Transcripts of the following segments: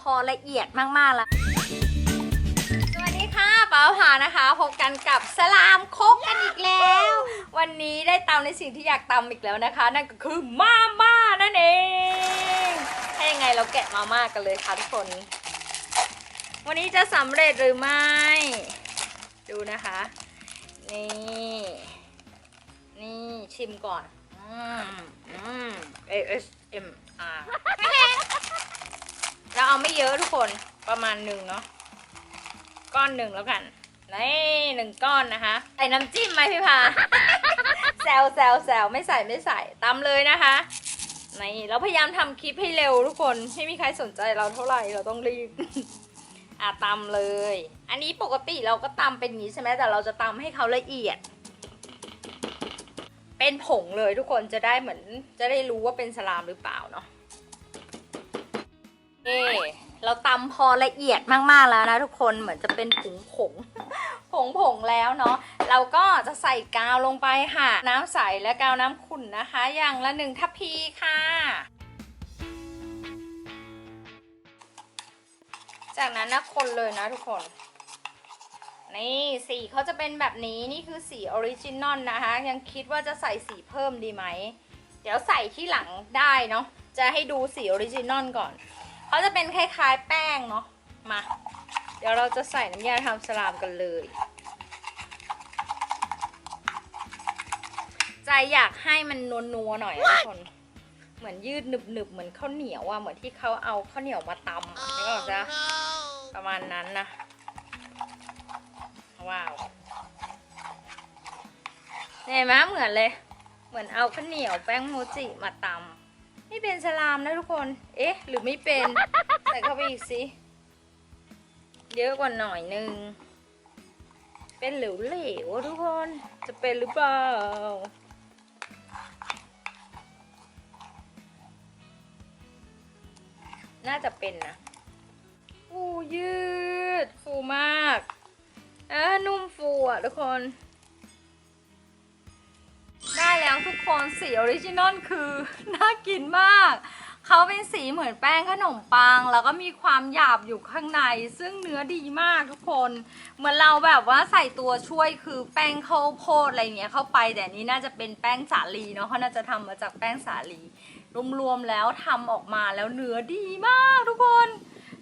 พอละเอียดมากๆแล้วสวัสดีค่ะป้าผานะคะพบกันกับสลามคกกันอีกแล้ว วันนี้ได้ตำในสิ่งที่อยากตำอีกแล้วนะคะ นั่นก็คือมาม่านั่นเองถ้ายังไงเราแกะมาม่ากันเลยค่ะทุกคน วันนี้จะสำเร็จหรือไม่ ดูนะคะ นี่ นี่ชิมก่อน อืมอืม ASMR เราเอาไม่เยอะทุกคนประมาณหนึ่งเนาะก้อนหนึ่งแล้วกันนี่หนึ่งก้อนนะคะใส่น้ำจิ้มไหมพี่พาแซวแซวแซวไม่ใส่ไม่ใส่ตาเลยนะคะนี่เราพยายามทำคลิปให้เร็วทุกคนไม่มีใครสนใจเราเท่าไหร่เราต้องรีบอะตำเลย อันนี้ปกติเราก็ตำเป็นนี้ใช่ไหมแต่เราจะตำให้เขาละเอียด เป็นผงเลยทุกคนจะได้เหมือนจะได้รู้ว่าเป็นสลามหรือเปล่าเนาะ เราตำพอละเอียดมากๆแล้วนะทุกคนเหมือนจะเป็นผงผงผงผงแล้วเนาะเราก็จะใส่กาวลงไปค่ะ น้ำใสและกาวน้ำขุ่นนะคะ อย่างละหนึ่งทัพพีค่ะ จากนั้นนะคนเลยนะทุกคนนี่สีเขาจะเป็นแบบนี้นี่คือสีออริจินอลนะคะ ยังคิดว่าจะใส่สีเพิ่มดีไหม เดี๋ยวใส่ที่หลังได้เนาะจะให้ดูสีออริจินอลก่อน เขาจะเป็นคล้ายๆแป้งเนาะมา เดี๋ยวเราจะใส่น้ำยาทำสลามกันเลย ใจอยากให้มันนัวๆหน่อยนะทุกคน เหมือนยืดหนึบๆเหมือนข้าวเหนียวอะเหมือนที่เขาเอาข้าวเหนียวมาตำอะนึกออกจ้ะประมาณนั้นนะ ว้าวเห็นไหมเหมือนเลย เหมือนเอาข้าวเหนียวแป้งโมจิมาตำ นี่เป็นสลามนะทุกคน เอ๊ะ หรือไม่เป็น ใส่เข้าไปอีกสิ เยอะกว่าหน่อยนึง เป็นเหลวเหลวๆทุกคน จะเป็นหรือเปล่า น่าจะเป็นนะอู้ยืด ฟูมากเออนุ่มฟูอะทุกคน กคนสีออริจินอลคือน่ากินมาก เขาเป็นสีเหมือนแป้งขนมปัง แล้วก็มีความหยาบอยู่ข้างใน ซึ่งเนื้อดีมากทุกคน เหมือนเราแบบว่าใส่ตัวช่วยคือแป้งข้าวโพดอะไรเงี้ยเข้าไป แต่นี้น่าจะเป็นแป้งสาลีเนาะเขาน่าจะทำมาจากแป้งสาลีรวมๆแล้วทำออกมาแล้วเนื้อดีมากทุกคน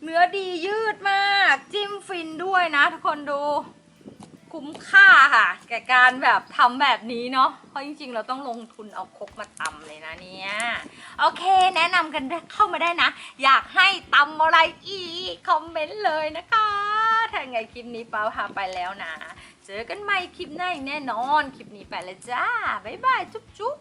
เนื้อดียืดมาก จิ้มฟินด้วยนะทุกคนดู คุ้มค่าค่ะแก่การแบบทำแบบนี้เนาะเพราะจริงๆ เราต้องลงทุนเอาคกมาตำเลยนะเนี่ยโอเค แนะนำกันเข้ามาได้นะ อยากให้ตำอะไรอีกคอมเมนต์เลยนะคะถ้าไงคลิปนี้เปาพาไปแล้วนะ เจอกันใหม่คลิปหน้าแน่นอน คลิปนี้ไปแล้วจ้าบ๊ายบายจุ๊บจุ๊บ